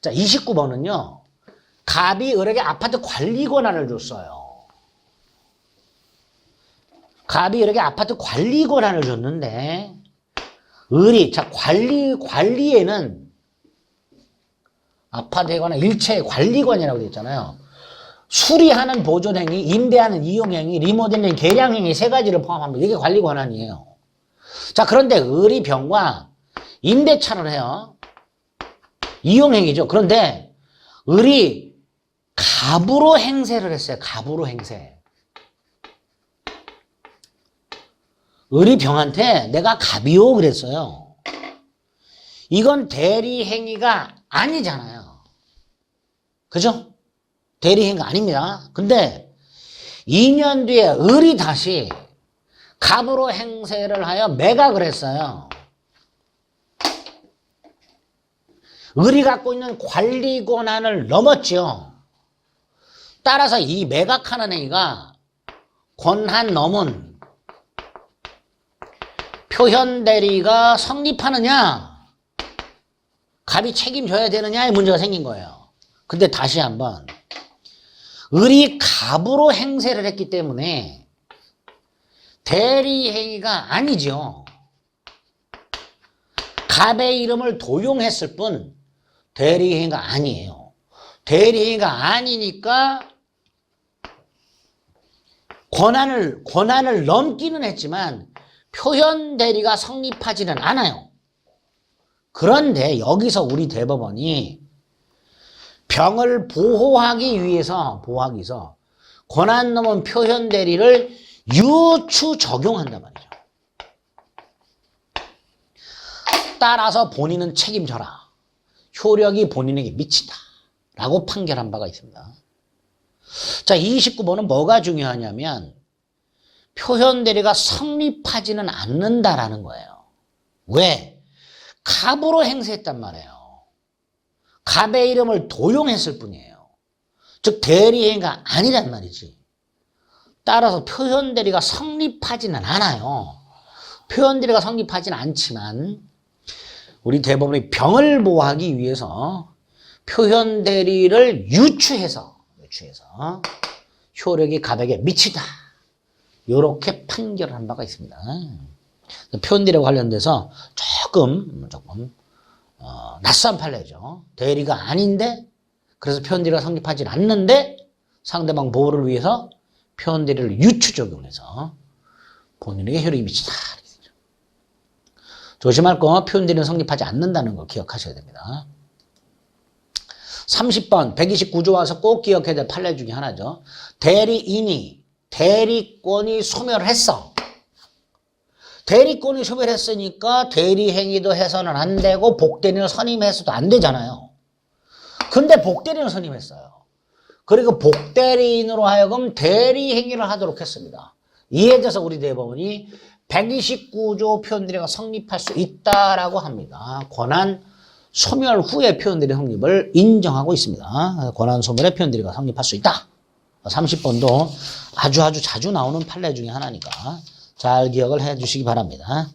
자, 29번은요. 갑이 을에게 아파트 관리 권한을 줬어요. 갑이 을에게 아파트 관리 권한을 줬는데 을이 자 관리 관리에는 아파트에 관한 일체 관리권이라고 되어 있잖아요. 수리하는 보존행위, 임대하는 이용행위, 리모델링, 개량행위 세 가지를 포함합니다. 이게 관리 권한이에요. 자 그런데 을이 병과 임대차를 해요. 이용행위죠. 그런데 을이 갑으로 행세를 했어요. 갑으로 행세. 을이 병한테 내가 갑이요 그랬어요. 이건 대리 행위가 아니잖아요. 그죠? 대리 행위가 아닙니다. 근데 2년 뒤에 을이 다시 갑으로 행세를 하여 매각을 했어요. 을이 갖고 있는 관리 권한을 넘었죠. 따라서 이 매각하는 행위가 권한 넘은 표현 대리가 성립하느냐, 갑이 책임져야 되느냐의 문제가 생긴 거예요. 근데 다시 한번 을이 갑으로 행세를 했기 때문에 대리 행위가 아니죠. 갑의 이름을 도용했을 뿐 대리 행위가 아니에요. 대리 행위가 아니니까 권한을 권한을 넘기는 했지만 표현 대리가 성립하지는 않아요. 그런데 여기서 우리 대법원이 병을 보호하기 위해서 보호하기 위해서 권한 넘은 표현 대리를 유추 적용한단 말이죠. 따라서 본인은 책임져라. 효력이 본인에게 미친다. 라고 판결한 바가 있습니다. 자, 29번은 뭐가 중요하냐면 표현 대리가 성립하지는 않는다라는 거예요. 왜? 갑으로 행세했단 말이에요. 갑의 이름을 도용했을 뿐이에요. 즉 대리행위가 아니란 말이지. 따라서 표현 대리가 성립하지는 않아요. 표현 대리가 성립하지는 않지만 우리 대법원이 병을 보호하기 위해서 표현 대리를 유추해서 유추해서 효력이 갑에게 미치다. 이렇게 판결한 바가 있습니다. 표현 대리와 관련돼서 조금 조금 어, 낯선 판례죠. 대리가 아닌데 그래서 표현 대리가 성립하지 않는데 상대방 보호를 위해서 표현 대리를 유추 적용해서 본인에게 효력이 미치다. 조심할 거 표현 대리는 성립하지 않는다는 거 기억하셔야 됩니다. 30번 129조 와서 꼭 기억해야 될 판례 중에 하나죠. 대리인이 대리권이 소멸했어. 대리권이 소멸했으니까 대리행위도 해서는 안 되고 복대리를 선임해서도 안 되잖아요. 근데 복대리를 선임했어요. 그리고 복대리인으로 하여금 대리행위를 하도록 했습니다. 이에 대해서 우리 대법원이 129조 표현들이가 성립할 수 있다라고 합니다. 권한 소멸 후의 표현들의 성립을 인정하고 있습니다. 권한 소멸의 표현들이가 성립할 수 있다. 30번도 아주 아주 자주 나오는 판례 중에 하나니까 잘 기억을 해 주시기 바랍니다.